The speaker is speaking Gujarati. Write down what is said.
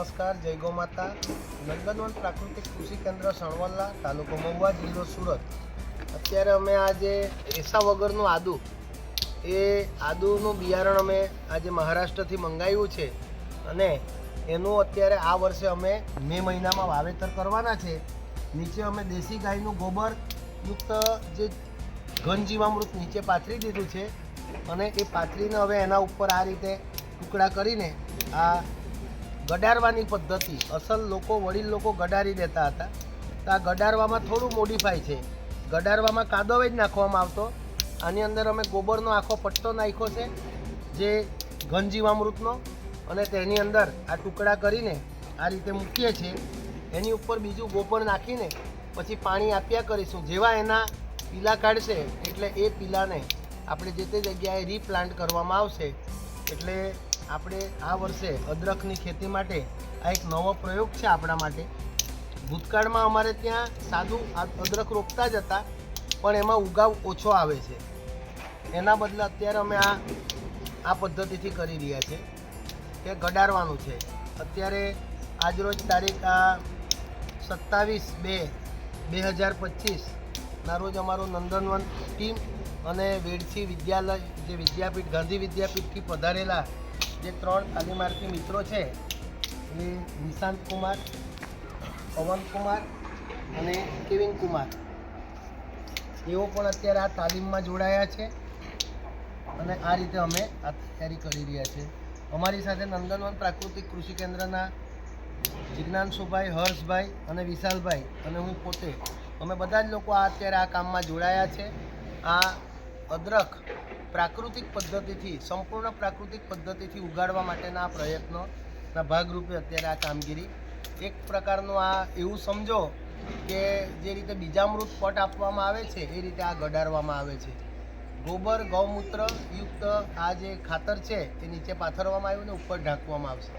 નમસ્કાર, જય ગો માતા. નંદનવન પ્રાકૃતિક કૃષિ કેન્દ્ર સણવલ્લા, તાલુકો મહુવા, જિલ્લો સુરત. અત્યારે અમે આજે રેસા વગરનું આદુ. એ આદુનું બિયારણ અમે આજે મહારાષ્ટ્રથી મંગાવ્યું છે. અને એનું અત્યારે આ વર્ષે અમે મે મહિનામાં વાવેતર કરવાના છે. નીચે અમે દેશી ગાયનું ગોબર યુક્ત જે ઘન જીવામૃત નીચે પાથરી દીધું છે. અને એ પાથરીને હવે એના ઉપર આ રીતે ટુકડા કરીને આ ગડારવાની પદ્ધતિ. અસલ લોકો વડીલ લોકો ગડારી દેતા હતા. તો આ ગડારવામાં થોડું મોડિફાય છે. ગડારવામાં કાદવ જ નાખવામાં આવતો. આની અંદર અમે ગોબરનો આખો પટ્ટો નાખ્યો છે, જે ઘનજીવામૃતનો અને તેની અંદર આ ટુકડા કરીને આ રીતે મૂકીએ છીએ. એની ઉપર બીજું ગોબર નાખીને પછી પાણી આપ્યા કરીશું. જેવા એના પીલા કાઢશે, એટલે એ પીલાને આપણે જે તે જગ્યાએ રીપ્લાન્ટ કરવામાં આવશે, એટલે આપણે આ વર્ષે અદરકની ખેતી માટે આ એક નવો પ્રયોગ છે આપણા માટે. ભૂતકાળમાં અમારે ત્યાં સાદું અદરક રોપતા જ હતા, પણ એમાં ઉગાવ ઓછો આવે છે. એના બદલે અત્યારે અમે આ આ પદ્ધતિથી કરી રહ્યા છે કે ગડારવાનું છે. અત્યારે આજરોજ તારીખ આ સત્તાવીસ બે બે હજાર પચીસના રોજ અમારું નંદનવન ટીમ અને વેડસી વિદ્યાલય જે વિદ્યાપીઠ, ગાંધી વિદ્યાપીઠથી પધારેલા જે ત્રણ તાલીમાર્થી મિત્રો છે એ નિશાંત કુમાર, પવન કુમાર અને કેવિન કુમાર. એઓ પણ અત્યારે આ તાલીમમાં જોડાયા છે અને આ રીતે અમે આ તૈયારી કરી રહ્યા છે. અમારી સાથે નંદનવન પ્રાકૃતિક કૃષિ કેન્દ્રના જિજ્ઞાનસુભાઈ હર્ષભાઈ અને વિશાલભાઈ અને હું પોતે. અમે બધા જ લોકો આ અત્યારે આ કામમાં જોડાયા છે. આ અદરક પ્રાકૃતિક પદ્ધતિથી, સંપૂર્ણ પ્રાકૃતિક પદ્ધતિથી ઉગાડવા માટેના આ પ્રયત્નોના ભાગરૂપે અત્યારે આ કામગીરી. એક પ્રકારનું આ એવું સમજો કે જે રીતે બીજામૃત પટ આપવામાં આવે છે, એ રીતે આ ગડારવામાં આવે છે. ગોબર, ગૌમૂત્ર યુક્ત આ જે ખાતર છે, એ નીચે પાથરવામાં આવ્યું ને ઉપર ઢાંકવામાં આવશે.